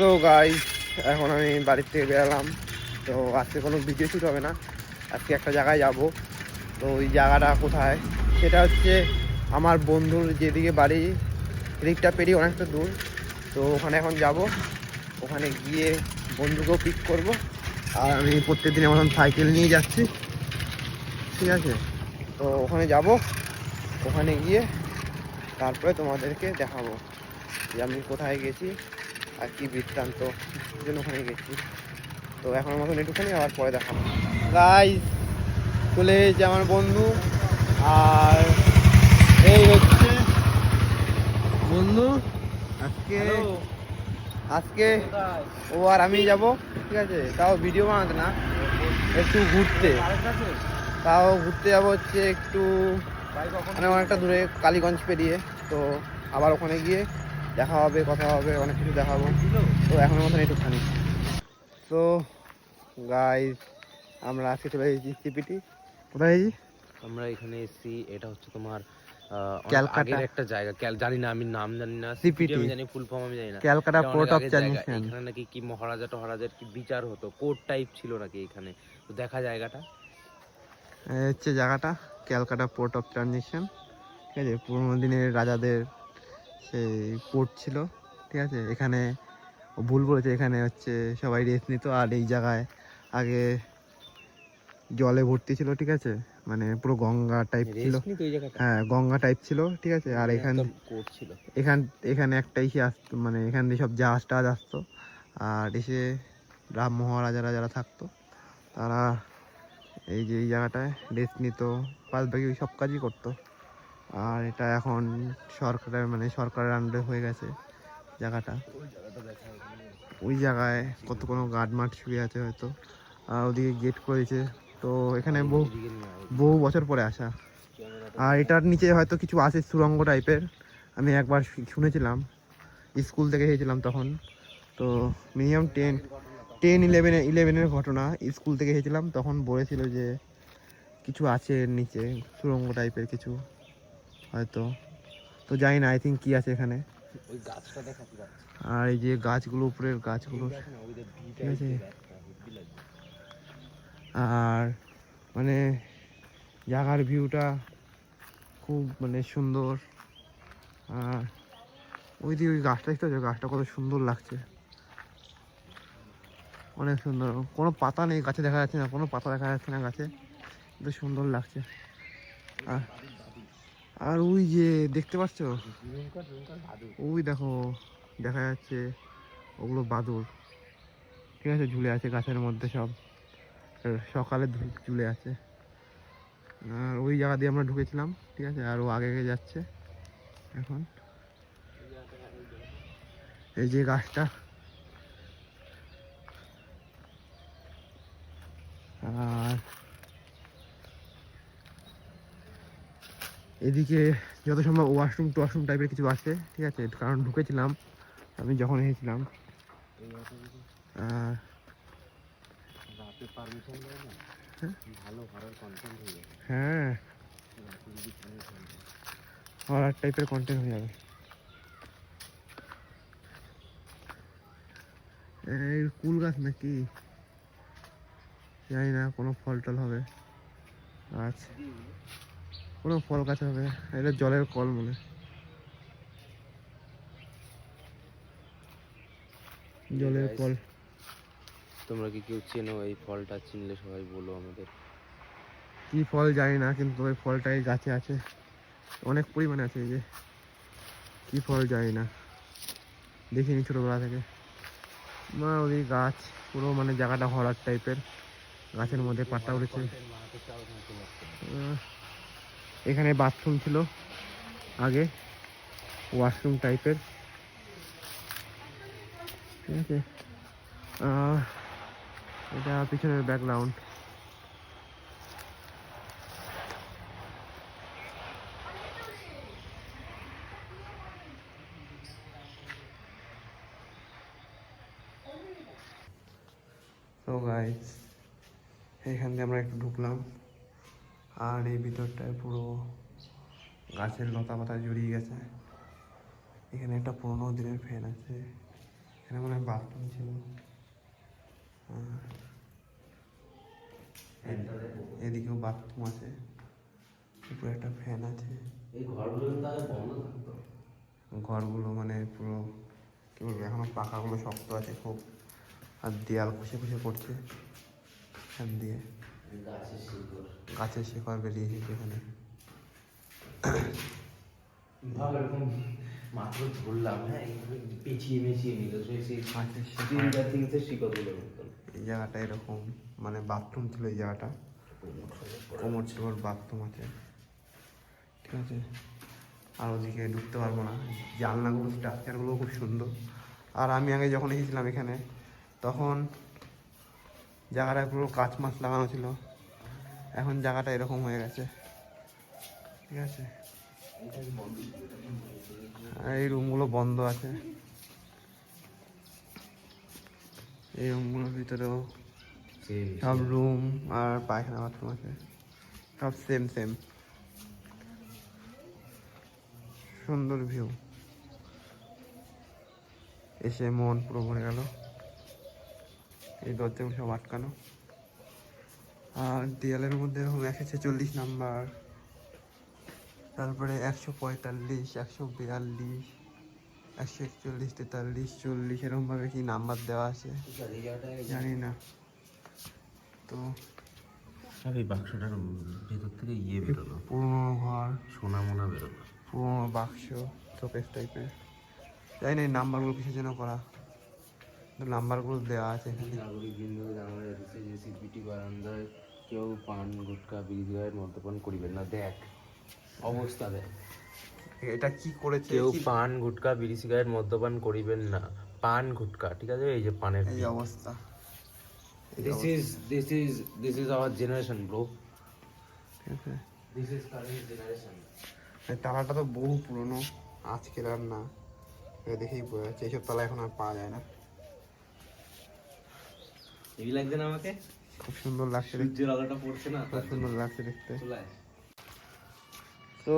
তো গাই এখন আমি বাড়ির থেকে বেরালাম তো আজকে কোনো ভিডিও শুট হবে না। আজকে একটা জায়গায় যাব। তো ওই জায়গাটা কোথায়? সেটা হচ্ছে আমার বন্ধুর যেদিকে বাড়ি দিকটা পেরিয়ে অনেকটা দূর। তো ওখানে এখন যাব। ওখানে গিয়ে বন্ধুকেও পিক করব। আর আমি প্রত্যেক দিনের মতন সাইকেল নিয়ে যাচ্ছি। ঠিক আছে? তো ওখানে যাব। ওখানে গিয়ে তারপরে তোমাদেরকে দেখাবো যে আমি কোথায় গেছি। কি বৃত্তান্ত জন্য ওখানে গেছি। তো এখন মতন একটুখানি আবার পরে দেখাবো গাইস চলে এসেছে আমার বন্ধু। আর এই হচ্ছে বন্ধু। আজকে আজকে ও আর আমি যাব ঠিক আছে? তাও ভিডিও বানাতে না একটু ঘুরতে। তাও ঘুরতে যাব হচ্ছে একটু মানে অনেকটা দূরে কালীগঞ্জ পেরিয়ে। তো আবার ওখানে গিয়ে দেখা হবে কথা হবে অনেক কিছু দেখাবো। তো এখনের মতন একটুখানি। তো গাইস আমরা আজকে চলে এসেছি সিপিটি কোথায় এসেছি আমরা এখানে এসেছি এটা হচ্ছে তোমার আহ, অনেক ক্যালকাটা। আগের একটা জায়গা। জানি না আমি নাম জানি না CPT আমি জানি ফুল ফর্ম আমি জানি না। ক্যালকাটা অফ এখানে নাকি কি মহারাজা টহারাজার কি বিচার হতো কোর্ট টাইপ ছিল নাকি এখানে। তো দেখা জায়গাটা। হচ্ছে জায়গাটা ক্যালকাটা পোর্ট অফ ঠিক আছে পুরোনো দিনের রাজাদের সেই পোর্ট ছিল ঠিক আছে? এখানে ভুল বলেছে এখানে হচ্ছে সবাই রেস্ট নিত। আর এই জায়গায় আগে জলে ভর্তি ছিল ঠিক আছে? মানে পুরো গঙ্গা টাইপ ছিল। হ্যাঁ গঙ্গা টাইপ ছিল ঠিক আছে? আর এখান এখান এখানে একটা ইসে আসতো মানে এখান দিয়ে সব জাহাজ টাহাজ আসতো। আর এসে রাম মহারাজারা যারা থাকতো তারা এই যে এই জায়গাটায় রেস্ট নিত। বাদ বাকি ওই সব কাজই করতো। আর এটা এখন সরকারের মানে সরকারের আন্ডারে হয়ে গেছে জায়গাটা। ওই জায়গায় কত কোনো গার্ড মাঠ শুয়ে আছে হয়তো। আর ওদিকে গেট করেছে। তো এখানে বহু। বহু বছর পরে আসা। আর এটার নিচে হয়তো কিছু আছে সুরঙ্গ টাইপের আমি একবার শুনেছিলাম। স্কুল থেকে এসেছিলাম তখন। তো মিনিমাম টেন টেন ইলেভেন ইলেভেনের ঘটনা। স্কুল থেকে এসেছিলাম। তখন বলেছিল যে কিছু আছে নিচে, সুরঙ্গ টাইপের কিছু। হয়তো। তো জানি না আই থিঙ্ক কী আছে এখানে। ওই গাছটা দেখা আর এই যে গাছগুলো উপরের গাছগুলো। ঠিক আছে। আর মানে জায়গার ভিউটা খুব মানে সুন্দর। আর ওই দিকে ওই গাছটা দেখতে পাচ্ছ? গাছটা কত সুন্দর লাগছে। অনেক সুন্দর। কোনো পাতা নেই গাছে দেখা যাচ্ছে না কোনো পাতা দেখা যাচ্ছে না গাছে। কিন্তু সুন্দর লাগছে। আর আর ওই যে দেখতে পাচ্ছ? ওই দেখো দেখা যাচ্ছে ওগুলো বাদুর ঠিক আছে ঝুলে আছে গাছের মধ্যে সব। সকালে ঝুলে আছে। আর ওই জায়গা দিয়ে আমরা ঢুকেছিলাম ঠিক আছে আর ও আগে আগে যাচ্ছে। এখন। এই যে গাছটা। এদিকে যত সম্ভব ওয়াশরুম টোয়াশরুম টাইপের কিছু আছে ঠিক আছে? কারণ ঢুকেছিলাম আমি যখন এসেছিলাম। হ্যাঁ? হরার টাইপের কন্টেন্ট হয়ে যাবে। এই কুল গাছ নাকি? জানি না কোনো ফল টল হবে। গাছ কোনো ফল গাছ হবে। এটা জলের কল মনে জলের কল। তোমরা কি কেউ চেনো এই ফলটা? চিনলে সবাই বলো আমাদের। কি ফল জানি না কিন্তু ওই ফলটা এই গাছে আছে। অনেক পরিমাণে আছে এই যে। কি ফল জানি না। দেখিনি ছোটোবেলা থেকে। মা ওই গাছ পুরো মানে জায়গাটা হরার টাইপের গাছের মধ্যে পাতা উঠেছে। এখানে বাথরুম ছিল, আগে ওয়াশরুম টাইপের ঠিক আছে। এটা পিছনের ব্যাকগ্রাউন্ড তো এখান দিয়ে আমরা একটু ঢুকলাম। আর এই ভিতরটায় পুরো গাছের লতা পাতা জড়িয়ে গেছে। এখানে একটা পুরোনো দিনের ফ্যান আছে। এখানে মনে হয় বাথরুম ছিল। এদিকেও বাথরুম আছে। উপরে একটা ফ্যান আছে। ঘরগুলো মানে পুরো কী বলব এখনও পাখাগুলো শক্ত আছে খুব। আর দেয়াল খুশে খুশে পড়ছে। ফ্যান দিয়ে। গাছের শিকড় শিকড় বেরিয়েছে এখানে। ভাব এরকম মাত্র ধরলাম হ্যাঁ পেঁচিয়ে মেচিয়ে নিল এই জায়গাটা এরকম মানে বাথরুম ছিল এই জায়গাটা। কোমর ছোমর বাথরুম আছে। ঠিক আছে। আর ওদিকে ঢুকতে পারব না। জানলাগুলো স্ট্রাকচারগুলো খুব সুন্দর। আর আমি আগে যখন এসেছিলাম এখানে তখন জায়গাটায় পুরো কাঁচ মাছ লাগানো ছিল। এখন জায়গাটা এরকম হয়ে গেছে। ঠিক আছে? এই রুমগুলো বন্ধ আছে। এই রুমগুলোর ভিতরেও সব রুম আর পায়খানা বাথরুম আছে। সব সেম সেম সুন্দর ভিউ এসে মন পুরো ভরে গেল। এই দরজাগুলো সব আটকানো। আর দেয়ালের মধ্যে এরকম একশো ছেচল্লিশ নাম্বার। তারপরে একশো পঁয়তাল্লিশ একশো বিয়াল্লিশ একশো একচল্লিশ তেতাল্লিশ চল্লিশ এরকমভাবে কি নাম্বার দেওয়া আছে? জানি না। তো আর এই বাক্সটার ভেতর থেকে ইয়ে বেরোলো। পুরোনো ঘর। সোনা মোনা বেরোলো। পুরোনো বাক্স শোকেস টাইপের জানি না এই নাম্বারগুলো কিসের জন্য করা। নাম্বারগুলো দেওয়া আছে এখানে। নাগরিক বৃন্দ জানানো যাচ্ছে যে সিপিটি বারান্দায় কেউ পান গুটকা বিড়ি সিগারেট মদ্যপান করিবেন না। দেখ অবস্থা দেখ। এটা কি করেছে? কেউ পান গুটকা বিড়ি সিগারেট মদ্যপান করিবেন না। পান গুটকা ঠিক আছে? এই যে পানের এই অবস্থা। This is this is this is our generation bro this is current generation এই তালাটা তো বহু পুরনো আজকের আর না। দেখেই বোঝা যাচ্ছে এইসব তালা এখন আর পাওয়া যায় না। এই লাগছে না আমাকে? খুব সুন্দর লাগছে সূর্যের আলোটা পড়ছে না? খুব সুন্দর লাগছে দেখতে। তো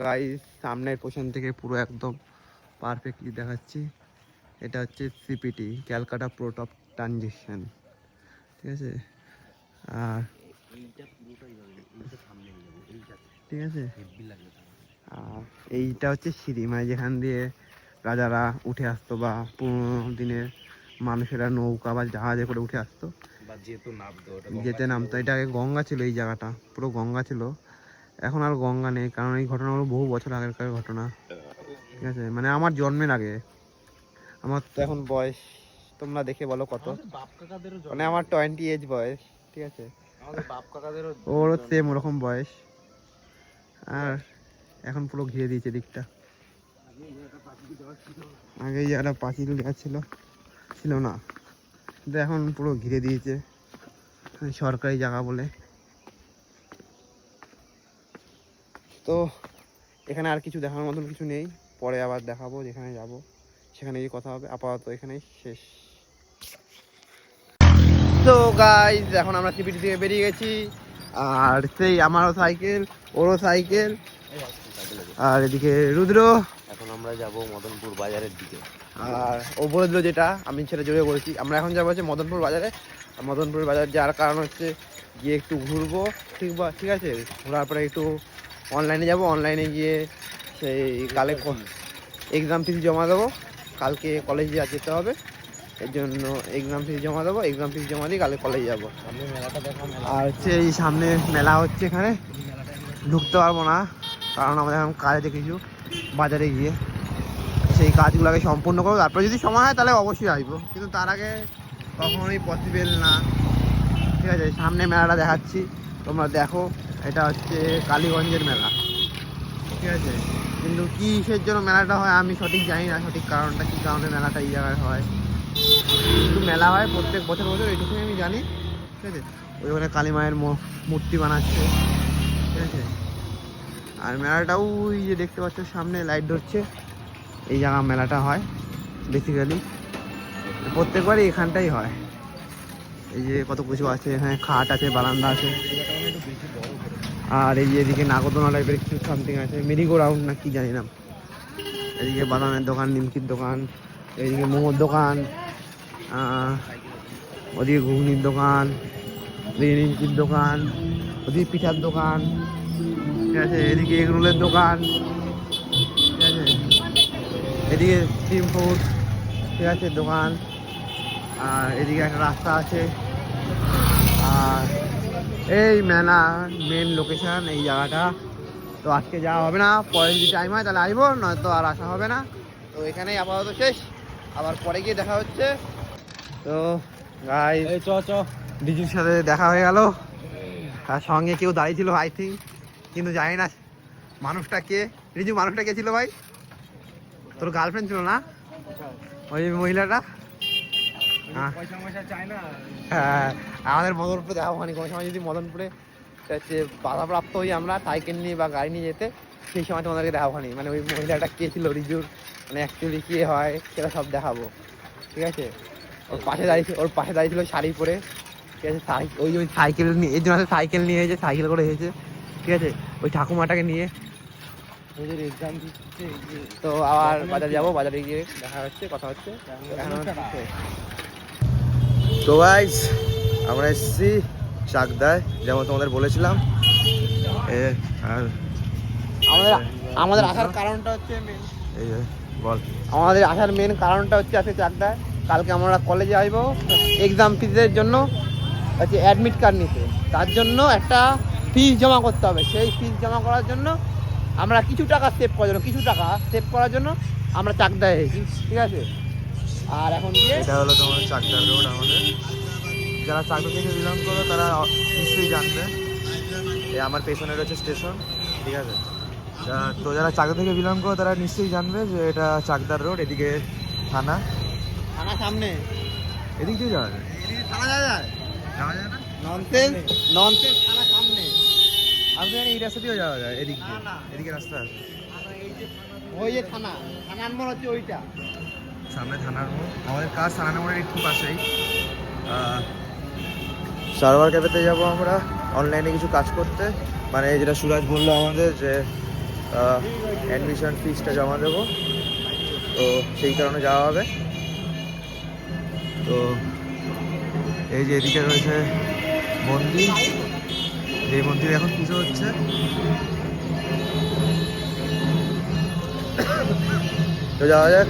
গাই সামনের পোশন থেকে পুরো একদম পারফেক্টলি দেখাচ্ছি। এটা হচ্ছে CPT Calcutta port of transaction ঠিক আছে? আর ঠিক আছে? আর এইটা হচ্ছে সিঁড়ি মানে যেখান দিয়ে রাজারা উঠে আসতো বা পুরোনো দিনের মানুষেরা নৌকা বা জাহাজে করে উঠে আসতো। যেতে নামতো এটা আগে গঙ্গা ছিল এই জায়গাটা পুরো গঙ্গা ছিল। এখন আর গঙ্গা নেই কারণ এই ঘটনাগুলো বহু বছর আগেকার ঘটনা। ঠিক আছে মানে আমার জন্মের আগে। আমার তো এখন বয়স তোমরা দেখে বলো কত। মানে আমার টোয়েন্টি এজ বয়স ঠিক আছে। ওরও সেম ওরকম বয়স। আর এখন পুরো ঘিরে দিয়েছে দিকটা। আগে জায়গাটা পাঁচিল দেওয়া ছিল। ছিল না। কিন্তু এখন পুরো ঘিরে দিয়েছে। সরকারি জায়গা বলে। তো এখানে আর কিছু দেখানোর মতন কিছু নেই। পরে আবার দেখাবো যেখানে যাব। সেখানে গিয়ে কথা হবে। আপাতত এখানেই শেষ। তো গাইজ এখন আমরা সিপিটি থেকে বেরিয়ে গেছি। আর সেই আমারও সাইকেল ওরও সাইকেল আর এদিকে রুদ্র। এখন আমরা যাব মদনপুর বাজারের দিকে। আর ও বলে দিল যেটা আমি সেটা জোরে বলেছি। আমরা এখন যাব হচ্ছে মদনপুর বাজারে। আর মদনপুর বাজার যাওয়ার কারণ হচ্ছে গিয়ে একটু ঘুরবো ঠিক বা ঠিক আছে? ঘোরার পরে একটু অনলাইনে যাব অনলাইনে গিয়ে সেই কালে এক্সাম ফিস জমা দেবো। কালকে কলেজে যেতে হবে। এর জন্য এক্সাম ফিস জমা দেবো। এক্সাম ফিস জমা দিয়ে কালকে কলেজে যাব। আর হচ্ছে এই সামনে মেলা হচ্ছে এখানে। ঢুকতে পারব না কারণ আমাদের এখন কাজ আছে কিছু বাজারে গিয়ে। সেই কাজগুলোকে সম্পূর্ণ করব। তারপরে যদি সময় হয় তাহলে অবশ্যই আসব। কিন্তু তার আগে কখনোই পসিবেল না। ঠিক আছে, সামনে মেলাটা দেখাচ্ছি। তোমরা দেখো, এটা হচ্ছে কালীগঞ্জের মেলা। ঠিক আছে, কিন্তু কিসের জন্য মেলাটা হয় আমি সঠিক জানি না, সঠিক কারণটা, কী কারণে মেলাটা এই জায়গায় হয়। কিন্তু মেলা হয় প্রত্যেক বছর বছর, এইটুকুই আমি জানি। ঠিক আছে ওইখানে কালী মায়ের মূর্তি বানাচ্ছে। ঠিক আছে, আর মেলাটাও ওই যে দেখতে পাচ্ছ সামনে, লাইট ধরছে। এই জায়গা মেলাটা হয় বেসিক্যালি প্রত্যেকবারই এখানটাই হয়। এই যে কত কিছু আছে, এখানে খাট আছে, বারান্দা আছে। আর এই যে এদিকে নাগরদোনা টাইপের কিছু সামথিং আছে মেরিগো রাউন্ড না কি জানি না এদিকে বাদামের দোকান, নিমকির দোকান এইদিকে মোমোর দোকান ওদিকে ঘুগনির দোকান ওদিকে নিমকির দোকান, ওদিকে পিঠার দোকান, ঠিক আছে, এদিকে এগরোলের দোকান। এদিকে স্ট্রিম ফুড ঠিক আছে দোকান আর এদিকে একটা রাস্তা আছে। আর এই মেলা মেন লোকেশান এই জায়গাটা। তো আজকে যাওয়া হবে না পরে যদি টাইম হয় তাহলে আসব নয়তো আর আসা হবে না। তো এখানেই আপাতত শেষ। আবার পরে গিয়ে দেখা হচ্ছে। তো গাই চ চ। ডিজুর সাথে দেখা হয়ে গেল। আর সঙ্গে কেউ দাঁড়িয়ে ছিল আই থিঙ্ক কিন্তু জানি না মানুষটা কে রিজু মানুষটা কে ছিল ভাই? তোর গার্লফ্রেন্ড ছিল না? ওই মহিলাটা? হ্যাঁ। হ্যাঁ, আমাদের মদনপুরে দেখা হয়নি। কোনো সময় যদি মদনপুরে হচ্ছে বাধাপ্রাপ্ত হই আমরা সাইকেল নিয়ে বা গাড়ি নিয়ে যেতে সেই সময় তোমাদেরকে দেখা হয়নি। মানে ওই মহিলাটা কে ছিল রিজুর? মানে অ্যাকচুয়ালি কে হয় সেটা সব দেখাবো। ঠিক আছে? ওর পাশে দাঁড়িয়ে ওর পাশে দাঁড়িয়ে ছিল শাড়ি পরে। ঠিক আছে? ওই ওই সাইকেল নিয়ে এই জন্য সাইকেল নিয়ে এসেছে সাইকেল করে এসেছে। ঠিক আছে? ওই ঠাকুমাটাকে নিয়ে ওদের এক্সাম দিচ্ছে তো আবার বাজার যাব বাজারে গিয়ে দেখা হচ্ছে কথা হচ্ছে। এখন তো গাইস আমরা এসেছি চাকদায় যেমন তোমাদের বলেছিলাম। আর আমাদের আমাদের আসার কারণটা হচ্ছে এই বল। আমাদের আসার মেন কারণটা হচ্ছে আজকে চাকদায়। কালকে আমরা কলেজে আসব এক্সাম ফিজের জন্য হচ্ছে অ্যাডমিট কার্ড নিতে। তার জন্য একটা ফিস জমা করতে হবে। সেই ফিজ জমা করার জন্য আমরা কিছু টাকা সেভ করার জন্য কিছু টাকা সেভ করার জন্য আমরা চাকদায় এসেছি ঠিক আছে? আর এখন গিয়ে এটা হলো তোমার চাকদার রোড আমাদের। যারা চাকদা থেকে বিলং করো তারা নিশ্চয়ই জানবে এই আমার পেছনে রয়েছে স্টেশন ঠিক আছে? তো যারা চাকদা থেকে বিলং করো তারা নিশ্চয়ই জানবে যে এটা চাকদার রোড এদিকে থানা। থানা সামনে। এদিক দিয়ে যাওয়া যায়। থানা যাওয়া যায়? যাওয়া যায় না? ননসেন্স ননসেন্স থানা সামনে। আপনি জানেন এই রাস্তা দিয়েও যাওয়া যায় এদিক। এদিকে রাস্তা আছে। ওই যে থানা থানার মনে হচ্ছে ওইটা। সামনে থানার মোড়। আমাদের কাজ থানা মোড়ের একটু পাশেই। সার্ভার ক্যাফেতে যাব আমরা। অনলাইনে কিছু কাজ করতে। মানে যেটা সুরাজ বলল আমাদের যে অ্যাডমিশন ফিসটা জমা দেবো। তো সেই কারণে যাওয়া হবে। তো এই যে এদিকে রয়েছে মন্দির এই মন্দিরে এখন পুজো হচ্ছে। তো যাওয়া যাক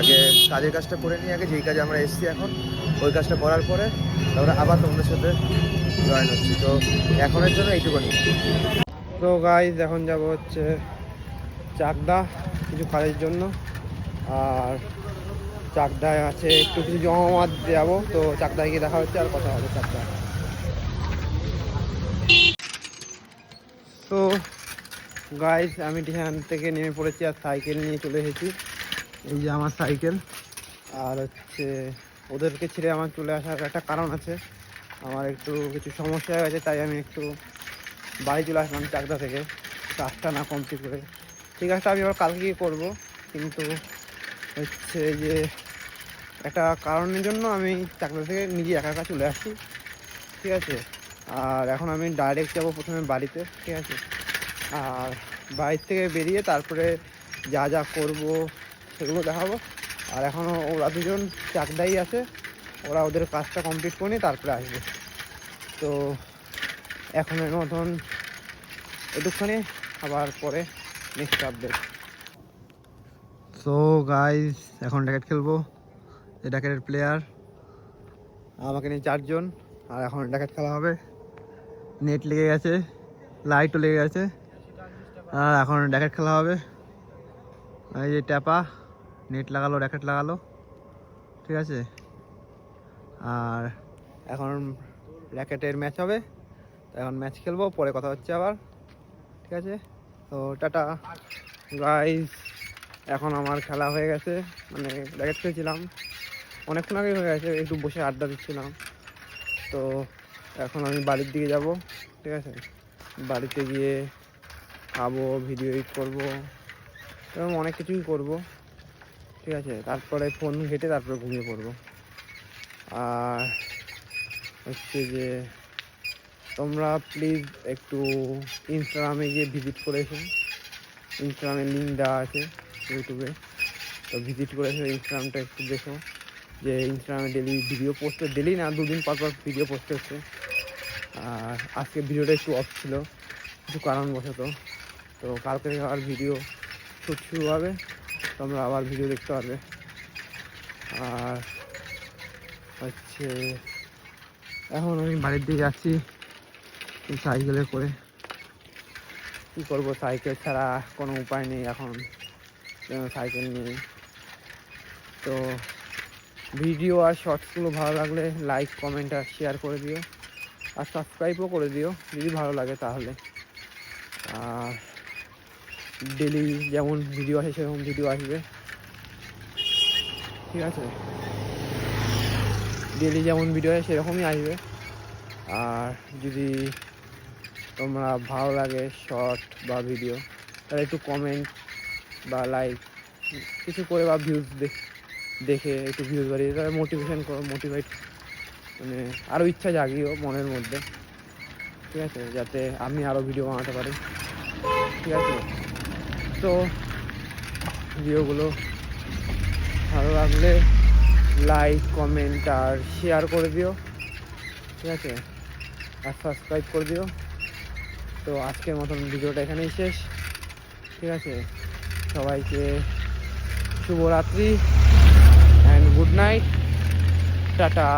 আগে কাজের কাজটা করে নিই, আগে যেই কাজে আমরা এসেছি এখন, ওই কাজটা করার পরে তারপরে আবার তোমাদের সাথে জয়েন হচ্ছি। তো এখনের জন্য এইটুকুনি। তো গাইজ এখন যাব হচ্ছে চাকদা, কিছু কাজের জন্য। আর চাকদায় আছে, একটু কিছু জমা যাব তো চাকদায় গিয়ে দেখা হচ্ছে, আর কথা হবে চাকদা তো গাইজ আমি এখান থেকে নেমে পড়েছি আর সাইকেল নিয়ে চলে এসেছি। এই যে আমার সাইকেল আর হচ্ছে, ওদেরকে ছেড়ে আমার চলে আসার একটা কারণ আছে। আমার একটু কিছু সমস্যা হয়ে গেছে, তাই আমি একটু বাড়ি চলে আসলাম চাকদা থেকে। কাজটা না কমপ্লিট করে। ঠিক আছে, আমি আবার কালকে গিয়ে করব। কিন্তু হচ্ছে যে, একটা কারণের জন্য আমি চাকদা থেকে নিজে একা একা চলে আসছি। ঠিক আছে? আর এখন আমি ডাইরেক্ট যাব প্রথমে বাড়িতে ঠিক আছে? আর বাড়ির থেকে বেরিয়ে তারপরে যা যা করব সেগুলো দেখাবো। আর এখনও ওরা দুজন চাকদাই আছে ওরা ওদের কাজটা কমপ্লিট করে নিয়ে তারপরে আসবে। তো এখনের মতন এটুকখানি আবার পরে নেক্সট আপডেট সো গাইস এখন র্যাকেট খেলব। এই র্যাকেটের প্লেয়ার আমাকে নিয়ে চারজন আর এখন র্যাকেট খেলা হবে। নেট লেগে গেছে, লাইটও লেগে গেছে। আর এখন র্যাকেট খেলা হবে। এই যে ট্যাপা, নেট লাগালো র্যাকেট লাগালো। ঠিক আছে? আর এখন র্যাকেটের ম্যাচ হবে। তো এখন ম্যাচ খেলব, পরে কথা হচ্ছে আবার। ঠিক আছে? তো টাটা। গাইস এখন আমার খেলা হয়ে গেছে। মানে র্যাকেট খেলছিলাম। অনেকক্ষণ আগেই হয়ে গেছে, একটু বসে আড্ডা দিচ্ছিলাম। তো এখন আমি বাড়ির দিকে যাব, ঠিক আছে? বাড়িতে গিয়ে খাব ভিডিও এডিট করব, এরকম অনেক কিছুই করব, ঠিক আছে? তারপরে ফোন ঘেটে তারপরে ঘুমিয়ে পড়ব। আর হচ্ছে যে, তোমরা প্লিজ একটু ইনস্টাগ্রামে গিয়ে ভিজিট করে এসো। ইনস্টাগ্রামে লিঙ্ক দেওয়া আছে ইউটিউবে তো ভিজিট করে এসো ইনস্টাগ্রামটা একটু দেখো। যে ইনস্টাগ্রামে ডেলি ভিডিও পোস্ট ডেলি না, দুদিন পর পর ভিডিও পোস্ট হচ্ছে। আর আজকে ভিডিওটা একটু অফ ছিল, কিছু কারণবশত। তো কালকে আবার ভিডিও শ্যুট শুরু হবে, তোমরা আবার ভিডিও দেখতে পারবে। আর হচ্ছে, এখন আমি বাড়ির দিকে যাচ্ছি, সাইকেলে করে। কী করব, সাইকেল ছাড়া কোনো উপায় নেই এখন সাইকেল নেই। তো ভিডিও আর শর্টসগুলো ভালো লাগলে লাইক কমেন্ট আর শেয়ার করে দিও। আর সাবস্ক্রাইবও করে দিও, যদি ভালো লাগে তাহলে। আর ডেলি যেমন ভিডিও আসে, সেরকম ভিডিও আসবে। ঠিক আছে? ডেলি যেমন ভিডিও আসে, সেরকমই আসবে। আর যদি তোমরা ভালো লাগে শর্ট বা ভিডিও তাহলে একটু কমেন্ট বা লাইক কিছু করে বা ভিউজ দেখে একটু ভিউজ বাড়িয়ে তাহলে মোটিভেশন করো মোটিভেট মানে আরও ইচ্ছা জাগিও মনের মধ্যে। ঠিক আছে? যাতে আমি আরও ভিডিও বানাতে পারি। ঠিক আছে? তো ভিডিওগুলো ভালো লাগলে লাইক কমেন্ট আর শেয়ার করে দিও। ঠিক আছে? আর সাবস্ক্রাইব করে দিও। তো আজকের মতন ভিডিওটা এখানেই শেষ। ঠিক আছে? সবাইকে শুভরাত্রি অ্যান্ড গুড নাইট টাটা!